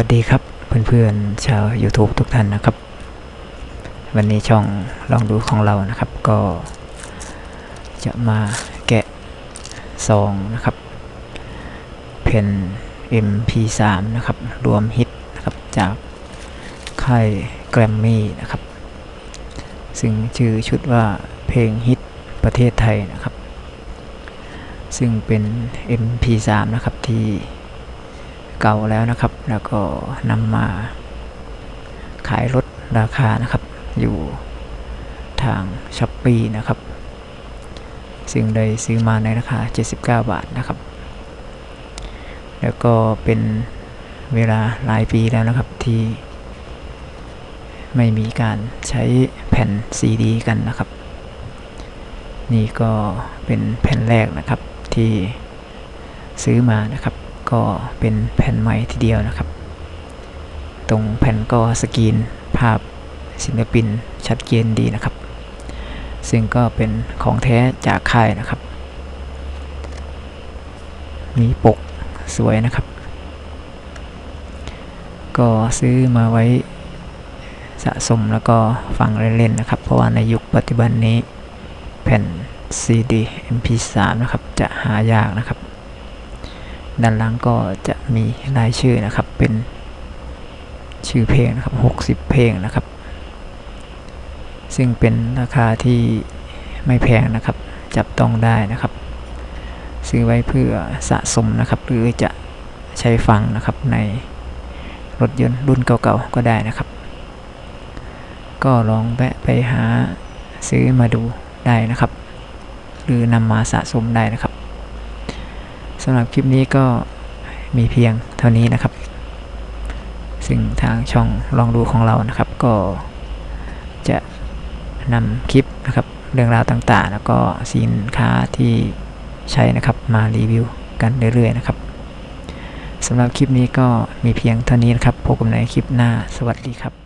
วัสดีครับเพื่อนๆชาว YouTube ทุกท่านนะครับ วันนี้ช่องลองดูของเรานะครับ ก็จะมาแกะซองนะครับเพน MP3 นะครับ รวมฮิตนะครับจากค่ายแกรมมี่นะครับ ซึ่งชื่อชุดว่าเพลงฮิตประเทศไทยนะครับ ซึ่งเป็น MP3 นะครับที่ เก่าแล้วนะครับ แล้วก็นำมาขายลดราคานะครับ อยู่ทางช้อปปีนะครับ ซึ่งได้ซื้อมาในราคา 79 บาทนะครับ แล้วก็เป็นเวลาหลายปีแล้วนะครับที่ไม่มีการใช้แผ่นซีดีกันนะครับ นี่ก็เป็นแผ่นแรกนะครับที่ซื้อมานะครับ ก็เป็นแผ่นใหม่ทีเดียวนะครับ ตรงแผ่นก็สกรีนภาพศิลปินชัดเจนดีนะครับ ซึ่งก็เป็นของแท้จากค่ายนะครับ มีปกสวยนะครับ ก็ซื้อมาไว้สะสมแล้วก็ฟังเล่นๆนะครับ เพราะว่าในยุคปัจจุบันนี้แผ่น CD MP3 นะครับ จะหายากนะครับ ด้านหลังก็จะมีรายชื่อนะครับ เป็นชื่อเพลงนะครับ 60 เพลงนะครับ ซึ่งเป็นราคาที่ไม่แพงนะครับ จับต้องได้นะครับ ซื้อไว้เพื่อสะสมนะครับ หรือจะใช้ฟังนะครับในรถยนต์รุ่นเก่าๆก็ได้นะครับ ก็ลองแวะไปหาซื้อมาดูได้นะครับ หรือนำมาสะสมได้นะครับ สำหรับคลิปนี้ก็มีเพียงเท่านี้นะครับ ซึ่งทางช่องลองดูของเรานะครับ ก็จะนำคลิปนะครับเรื่องราวต่างๆ แล้วก็สินค้าที่ใช้นะครับมารีวิวกันเรื่อยๆนะครับสำหรับคลิปนี้ก็มีเพียงเท่านี้นะครับพบกันในคลิปหน้าสวัสดีครับ